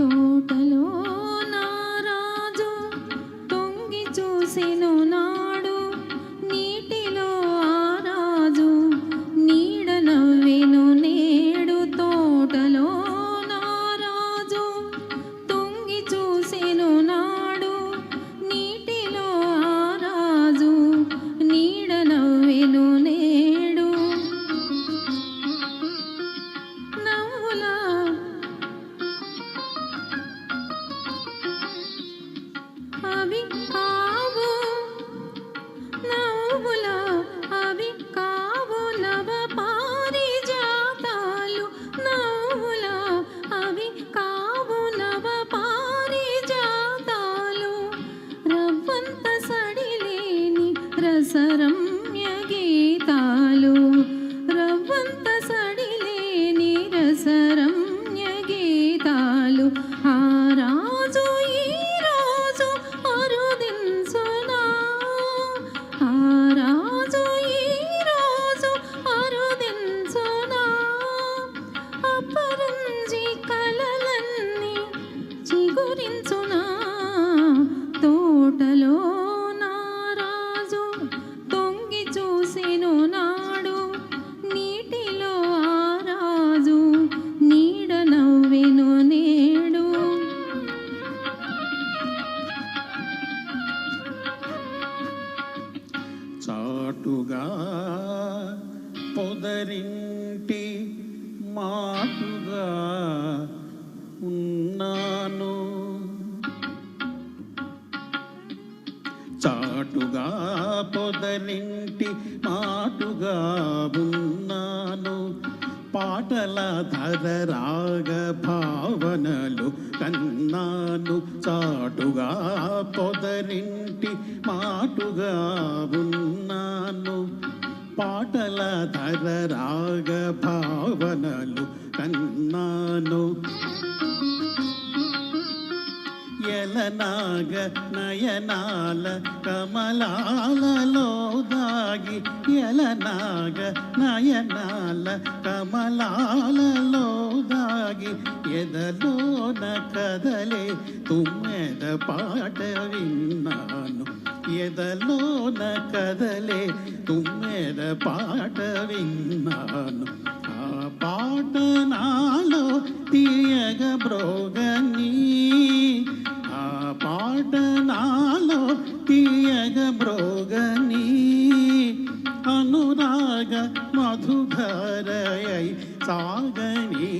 తోటలో నారాజు తొంగి చూసిను আমি পা చాటుగా పొదరింటి మాటుగా ఉన్నాను. చాటుగా పొదరింటి మాటుగా ఉన్నాను. పాటల ధర రాగ భావనలు కన్నాను. చాటుగా పొదరింటి మాటుగా ఉన్నాను పాటల ధర రాగ భావనలు కన్నాను. ఎలనాగ నయనాల కమలాలలో దాగి ఎలనాగ నయనాల కమలాలలో ఎదలోన కదలే తుమ్మెద పాట విన్నాను ఎదలోన కదలే తుమ్మెద పాట విన్నాను ఆ పాట నాలో తీయగ బ్రోగని ఆ పాట నాలో తీయగ బ్రోగని ധാരയായി സാഗനീ